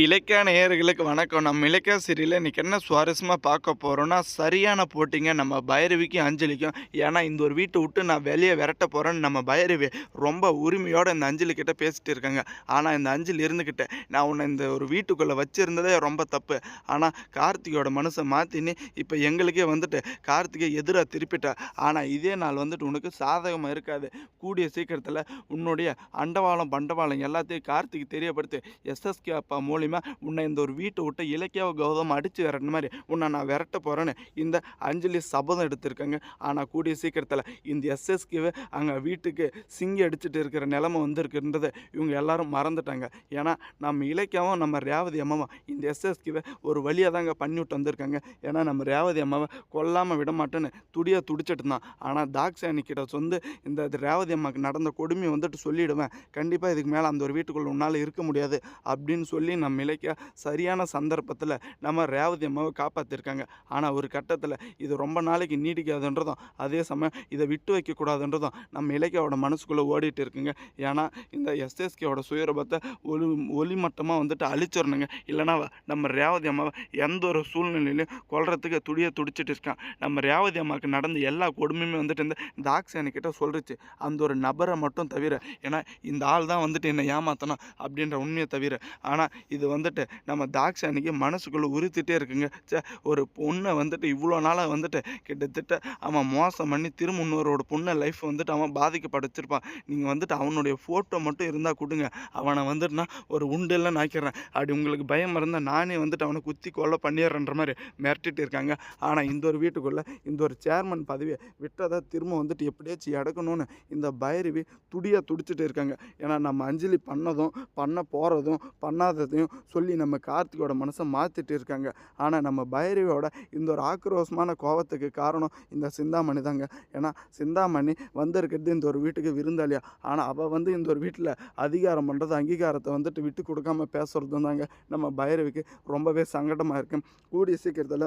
இலக்கிய நேயர்களுக்கு வணக்கம். நம்ம இலக்கிய சீரியலில் இன்றைக்கி என்ன சுவாரஸ்யமாக பார்க்க போகிறோன்னா சரியான போட்டிங்க நம்ம பைரவிக்கும் அஞ்சலிக்கும். ஏன்னா இந்த ஒரு வீட்டை விட்டு நான் வெளியே விரட்ட போகிறேன்னு நம்ம பைரவி ரொம்ப உரிமையோடு இந்த அஞ்சலிக்கிட்ட பேசிகிட்டு இருக்காங்க. ஆனால் இந்த அஞ்சலி இருந்துக்கிட்ட நான் உன்னை இந்த ஒரு வீட்டுக்குள்ளே வச்சுருந்ததே ரொம்ப தப்பு. ஆனால் கார்த்திகோட மனசை மாற்றின்னு இப்போ எங்களுக்கே வந்துட்டு கார்த்திகை எதிராக திருப்பிட்டேன் ஆனால் இதே நாள் வந்துட்டு உனக்கு சாதகமாக இருக்காது. கூடிய சீக்கிரத்தில் உன்னுடைய அண்டவாளம் பண்டவாளம் எல்லாத்தையும் கார்த்திகை தெரியப்படுத்து எஸ்எஸ்கே அப்பா மூலம் மூலிமா உன்னை இந்த ஒரு வீட்டை விட்டு இலக்கியாவ கௌதம் அடித்து விரட்டின மாதிரி உன்னை நான் விரட்ட போகிறேன்னு இந்த அஞ்சலி சபதம் எடுத்திருக்காங்க. ஆனால் கூடிய சீக்கிரத்தில் இந்த எஸ்எஸ்கேவை அங்கே வீட்டுக்கு சிங்கி அடிச்சுட்டு இருக்கிற நிலமை வந்திருக்குன்றது இவங்க எல்லாரும் மறந்துட்டாங்க. ஏன்னா நம்ம இலக்கியாவும் நம்ம ரேவதி அம்மாவும் இந்த எஸ்எஸ்கேவை ஒரு வழியாக தாங்க பண்ணி விட்டு வந்திருக்காங்க. ஏன்னா நம்ம ரேவதி அம்மாவை கொல்லாமல் விட மாட்டேன்னு துடியாக துடிச்சிட்டு இருந்தான். ஆனால் தாக்ஷாயணி கிட்ட வந்து இந்த இது ரேவதி அம்மாவுக்கு நடந்த கொடுமையை வந்துட்டு சொல்லிவிடுவேன் கண்டிப்பாக இதுக்கு மேலே அந்த ஒரு வீட்டுக்குள்ளே உன்னால் இருக்க முடியாது அப்படின்னு சொல்லி நம்ம இலக்கியா சரியான சந்தர்ப்பத்தில் நம்ம ரேவதி அம்மாவை காப்பாற்றிருக்காங்க ஆனால் ஒரு கட்டத்தில் இது ரொம்ப நாளைக்கு நீடிக்காதுன்றதும் அதே சமயம் இதை விட்டு வைக்கக்கூடாதுன்றதும் நம்ம இலக்கியாவோட மனசுக்குள்ளே ஓடிட்டு இருக்குங்க. ஏன்னா இந்த எஸ்எஸ்கேவோட சுயரூபத்தை ஒளி ஒளிமட்டமாக வந்துட்டு அழிச்சிடணுங்க. இல்லைனா நம்ம ரேவதி அம்மாவை எந்த ஒரு சூழ்நிலையிலையும் கொள்றதுக்கு துடிய துடிச்சிட்டு இருக்கான். நம்ம ரேவதி அம்மாவுக்கு நடந்த எல்லா கொடுமையுமே வந்துட்டு இந்த தாக்ஷாயணி கிட்ட சொல்லிச்சு அந்த ஒரு நபரை மட்டும் தவிர ஏன்னா இந்த ஆள் தான் வந்துட்டு என்னை ஏமாத்தணும் அப்படின்ற உண்மையை தவிர ஆனால் இது இது வந்துட்டு நம்ம தாக்ஷாயணிக்கு மனசுக்குள்ளே உறுத்திட்டே இருக்குங்க. சே ஒரு பொண்ணை வந்துட்டு இவ்வளோ நாளாக வந்துட்டு கிட்டத்தட்ட அவன் மோசம் பண்ணி திரும்ப இன்னொருவோட பொண்ணை லைஃப் வந்துட்டு அவன் பாதிக்கப்படைச்சிருப்பான் நீங்கள் வந்துட்டு அவனுடைய ஃபோட்டோ மட்டும் இருந்தால் கொடுங்க. அவனை வந்துட்டு நான் ஒரு உண்டெல்லாம் நாக்கிறேன் அப்படி உங்களுக்கு பயம் இருந்தால் நானே வந்துட்டு அவனை குத்தி கொலை பண்ணிடுறன்ற மாதிரி மிரட்டிட்டு இருக்காங்க. ஆனால் இந்த ஒரு வீட்டுக்குள்ளே இந்த ஒரு சேர்மன் பதவியை விட்டதை திரும்ப வந்துட்டு எப்படியாச்சும் எடுக்கணும்னு இந்த பைரவி துடியாக துடிச்சிட்டு இருக்காங்க. ஏன்னா நம்ம அஞ்சலி பண்ணதும் பண்ண போகிறதும் பண்ணாததையும் சொல்லி நம்ம கார்த்திகோட மனசை மாற்றிட்டு இருக்காங்க. ஆனால் நம்ம பைரவியோட இந்த ஒரு ஆக்ரோஷமான கோபத்துக்கு காரணம் இந்த சிந்தாமணி தாங்க. ஏன்னா சிந்தாமணி வந்திருக்கிறது இந்த ஒரு வீட்டுக்கு விருந்தாளியா? ஆனால் அவள் வந்து இந்த ஒரு வீட்டில் அதிகாரம் பண்ணுறது அங்கீகாரத்தை வந்துட்டு விட்டு கொடுக்காம பேசுகிறதும் தாங்க நம்ம பைரவிக்கு ரொம்பவே சங்கடமாக இருக்கும் கூடிய சீக்கிரத்தில்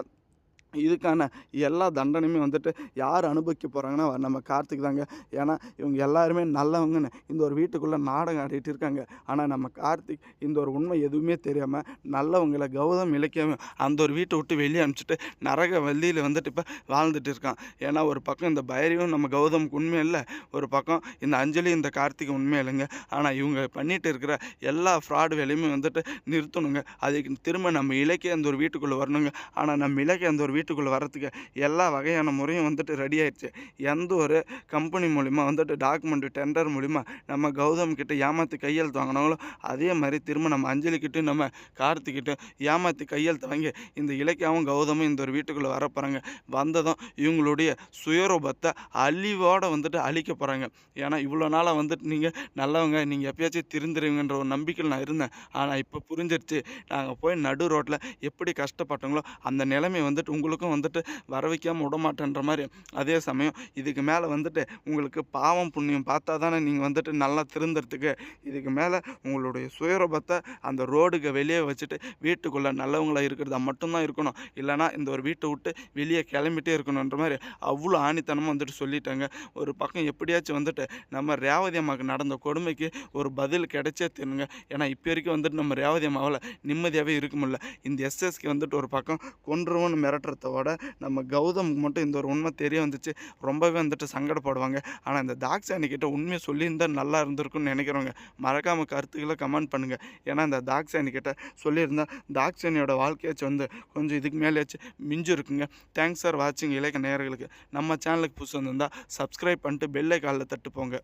இதுக்கான எல்லா தண்டனையுமே வந்துட்டு யார் அனுபவிக்க போகிறாங்கன்னா நம்ம கார்த்திக் தாங்க. ஏன்னா இவங்க எல்லாருமே நல்லவங்கன்னு இந்த ஒரு வீட்டுக்குள்ளே நாடகம் ஆடிட்டு இருக்காங்க. ஆனால் நம்ம கார்த்திக் இந்த ஒரு உண்மை எதுவுமே தெரியாமல் நல்லவங்களை கௌதம் இலக்கியம் அந்த ஒரு வீட்டை விட்டு வெளியே அனுப்பிச்சிட்டு நரக வள்ளியில் வந்துட்டு இப்போ வாழ்ந்துட்டு இருக்கான். ஏன்னா ஒரு பக்கம் இந்த பைரியும் நம்ம கௌதமுக்கு உண்மை இல்லை. ஒரு பக்கம் இந்த அஞ்சலி இந்த கார்த்திக் உண்மை இல்லைங்க. ஆனால் இவங்க பண்ணிட்டு இருக்கிற எல்லா ஃப்ராடு வேலையுமே வந்துட்டு நிறுத்தணுங்க. அதுக்கு திரும்ப நம்ம இலக்கிய அந்த ஒரு வீட்டுக்குள்ளே வரணுங்க. ஆனால் நம்ம இலக்கிய அந்த ஒரு வீட்டுக்குள்ளே வரத்துக்கு எல்லா வகையான முறையும் வந்துட்டு ரெடி ஆயிடுச்சு. எந்த ஒரு கம்பெனி மூலிமா வந்துட்டு டாக்குமெண்ட் டெண்டர் மூலிமா நம்ம கௌதம் கிட்ட ஏமாற்றி கையெழுத்து வாங்கினாங்களோ அதே மாதிரி திரும்ப நம்ம அஞ்சலிக்கிட்டு நம்ம கார்த்திக்கிட்டும் ஏமாற்றி கையெழுத்து வாங்கி இந்த இலக்கியாவும் கௌதமும் இந்த ஒரு வீட்டுக்குள்ளே வர போகிறாங்க வந்ததும் இவங்களுடைய சுயரூபத்தை அழிவோடு வந்துட்டு அழிக்க போகிறாங்க ஏன்னா இவ்வளோ நாளாக வந்துட்டு நீங்கள் நல்லவங்க நீங்கள் எப்பயாச்சும் திருந்துருவீங்கன்ற ஒரு நம்பிக்கையில் நான் இருந்தேன். ஆனால் இப்போ புரிஞ்சிருச்சு. நாங்கள் போய் நடு ரோட்டில் எப்படி கஷ்டப்பட்டோங்களோ அந்த நிலைமை வந்துட்டு உங்களுக்கும் வந்துட்டு வர வைக்காமல் விட மாட்டேன்ற மாதிரி அதே சமயம் இதுக்கு மேலே வந்துட்டு உங்களுக்கு பாவம் புண்ணியம் பார்த்தா தானே நீங்கள் வந்துட்டு நல்லா திருந்துறதுக்கு. இதுக்கு மேலே உங்களுடைய சுயரூபத்தை அந்த ரோடுக்கு வெளியே வச்சுட்டு வீட்டுக்குள்ளே நல்லவங்களா இருக்கிறதா மட்டும்தான் இருக்கணும். இல்லைனா இந்த ஒரு வீட்டை விட்டு வெளியே கிளம்பிட்டே இருக்கணுன்ற மாதிரி அவ்வளோ ஆணித்தனமாக வந்துட்டு சொல்லிட்டாங்க. ஒரு பக்கம் எப்படியாச்சும் வந்துட்டு நம்ம ரேவதி அம்மாவுக்கு நடந்த கொடுமைக்கு ஒரு பதில் கிடைச்சே தருங்க. ஏன்னா இப்போ வரைக்கும் வந்துட்டு நம்ம ரேவதி அம்மாவில் நிம்மதியாகவே இருக்க முடியல. இந்த எஸ்எஸ்கே வந்துட்டு ஒரு பக்கம் கொன்றுவோன்னு மிரட்டுறது விட நம்ம கௌதமுக்கு மட்டும் இந்த ஒரு உண்மை தெரிய வந்துச்சு. ரொம்பவே வந்துட்டு சங்கடப்படுவாங்க. ஆனால் இந்த தாக்சானிக்கிட்ட கிட்ட உண்மையை சொல்லியிருந்தால் நல்லா இருந்திருக்கும்னு நினைக்கிறவங்க மறக்காமல் கருத்துக்களை கமெண்ட் பண்ணுங்கள் ஏன்னா இந்த தாக்ஷாயணி கிட்ட சொல்லியிருந்தா தாக்ஷாயணியோட வாழ்க்கையாச்சும் வந்து கொஞ்சம் இதுக்கு மேலேயாச்சும் மிஞ்சு இருக்குங்க. தேங்க்ஸ் ஃபார் வாட்சிங் இலக்க நேயர்களுக்கு. நம்ம சேனலுக்கு புதுசு வந்திருந்தால் சப்ஸ்கிரைப் பண்ணிட்டு பெல்லை காலில் தட்டு போங்க.